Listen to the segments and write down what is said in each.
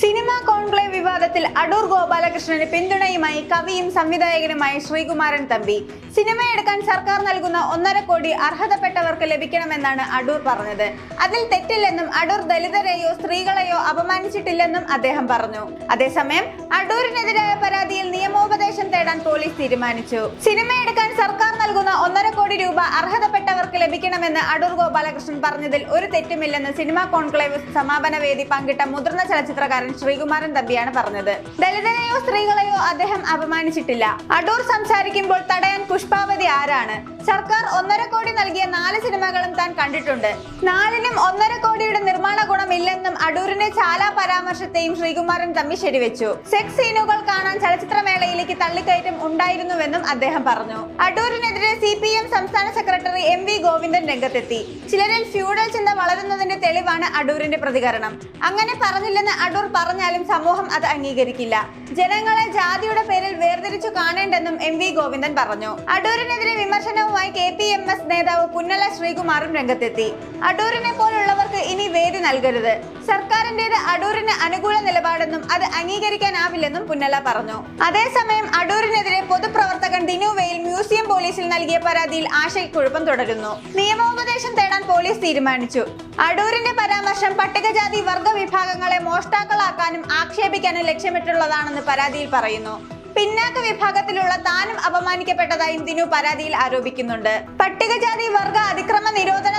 Cinema conclave വിവാദത്തിൽ അടൂർ ഗോപാലകൃഷ്ണന് പിന്തുണയുമായി കവിയും സംവിധായകനുമായ ശ്രീകുമാരൻ തമ്പി. സിനിമ എടുക്കാൻ സർക്കാർ നൽകുന്ന ഒന്നര കോടി അർഹതപ്പെട്ടവർക്ക് ലഭിക്കണമെന്നാണ് അടൂർ പറഞ്ഞത്. അതിൽ തെറ്റില്ലെന്നും അടൂർ ദലിതരെയോ സ്ത്രീകളെയോ അപമാനിച്ചിട്ടില്ലെന്നും അദ്ദേഹം പറഞ്ഞു. അതേസമയം അടൂരിനെതിരായ പരാതിയിൽ നിയമോപദേശം തേടാൻ പോലീസ് തീരുമാനിച്ചു. സിനിമ എടുക്കാൻ സർക്കാർ നൽകുന്ന ഒന്നര കോടി രൂപ അർഹതപ്പെട്ടവർക്ക് ലഭിക്കണമെന്ന് അടൂർ ഗോപാലകൃഷ്ണൻ പറഞ്ഞതിൽ ഒരു തെറ്റുമില്ലെന്ന് സിനിമാ കോൺക്ലേവ് സമാപന വേദി പങ്കിട്ട മുതിർന്ന ചലച്ചിത്രകാരൻ ശ്രീകുമാരൻ തമ്പിയാണ് പറഞ്ഞത്. ദലിതനെയോ സ്ത്രീകളെയോ അദ്ദേഹം അപമാനിച്ചിട്ടില്ല. അടൂർ സംസാരിക്കുമ്പോൾ തടയാൻ പുഷ്പാവതി ആരാണ്? സർക്കാർ ഒന്നര കോടി നൽകിയ നാല് സിനിമകളും താൻ കണ്ടിട്ടുണ്ട്. നാലിനും ഒന്നര കോടിയുടെ നിർമ്മാണ ഗുണമില്ലെന്നും അടൂരിന്റെ ചാല പരാമർശത്തെയും ശ്രീകുമാരൻ തമ്മി ശരിവെച്ചു. സെക്സ് സീനുകൾ കാണാൻ ചലച്ചിത്രമേളയിലേക്ക് തള്ളിക്കയറ്റം ഉണ്ടായിരുന്നുവെന്നും അദ്ദേഹം പറഞ്ഞു. അടൂരിനെതിരെ സി പി എം സംസ്ഥാന സെക്രട്ടറി എം വി ഗോവിന്ദൻ രംഗത്തെത്തി. ചിലരിൽ ഫ്യൂഡൽ ചിന്ത വളരുന്നതിന്റെ തെളിവാണ് അടൂരിന്റെ പ്രതികരണം. അങ്ങനെ പറഞ്ഞില്ലെന്ന് അടൂർ പറഞ്ഞാലും സമൂഹം അത് അംഗീകരിക്കില്ല. ജനങ്ങളെ ജാതിയുടെ പേരിൽ വേർതിരിച്ചു കാണേണ്ടെന്നും എം വി ഗോവിന്ദൻ പറഞ്ഞു. അടൂരിനെതിരെ വിമർശനവുമായി കെ പി എം എസ് നേതാവ് പുന്നല ശ്രീകുമാറും രംഗത്തെത്തി. അടൂരിനെ പോലുള്ളവർക്ക് ഇനി വേദി നൽകരുത്. സർക്കാരിന്റേത് അടൂരിന് അനുകൂല നിലപാടെന്നും അത് അംഗീകരിക്കാനാവില്ലെന്നും പുന്നല പറഞ്ഞു. അതേസമയം അടൂരിനെതിരെ പൊതുപ്രവർത്തകൻ ദിനു വെയിൽ മ്യൂസിയം പോലീസിൽ നൽകിയ പരാതിയിൽ ആശയക്കുഴപ്പം തുടരുന്നു. നിയമോപദേശം തേടാൻ പോലീസ് തീരുമാനിച്ചു. അടൂരിന്റെ പരാമർശം പട്ടികജാതി വർഗ വിഭാഗങ്ങളെ മോഷ്ടാക്കളാക്കാനും ആക്ഷേപിക്കാനും ലക്ഷ്യമിട്ടുള്ളതാണെന്ന് പരാതിയിൽ പറയുന്നു. പിന്നാക്ക വിഭാഗത്തിലുള്ള താനും അപമാനിക്കപ്പെട്ടതായും ദിനു പരാതിയിൽ ആരോപിക്കുന്നുണ്ട്. പട്ടികജാതി വർഗ അതിക്രമ നിരോധന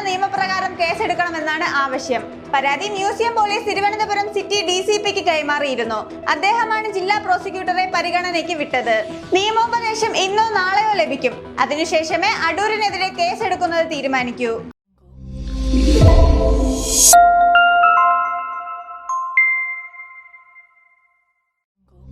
നിയമപ്രകാരം കേസെടുക്കണമെന്നാണ് ആവശ്യം. പരാതി museum police Thiruvananthapuram city D C പിക്ക് കൈമാറിയിരുന്നു. അദ്ദേഹമാണ് ജില്ലാ പ്രോസിക്യൂട്ടറെ പരിഗണനയ്ക്ക് വിട്ടത്. നിയമോപദേശം ഇന്നോ നാളെയോ ലഭിക്കും. അതിനുശേഷമേ അടൂരിനെതിരെ കേസെടുക്കുന്നത് തീരുമാനിക്കൂ.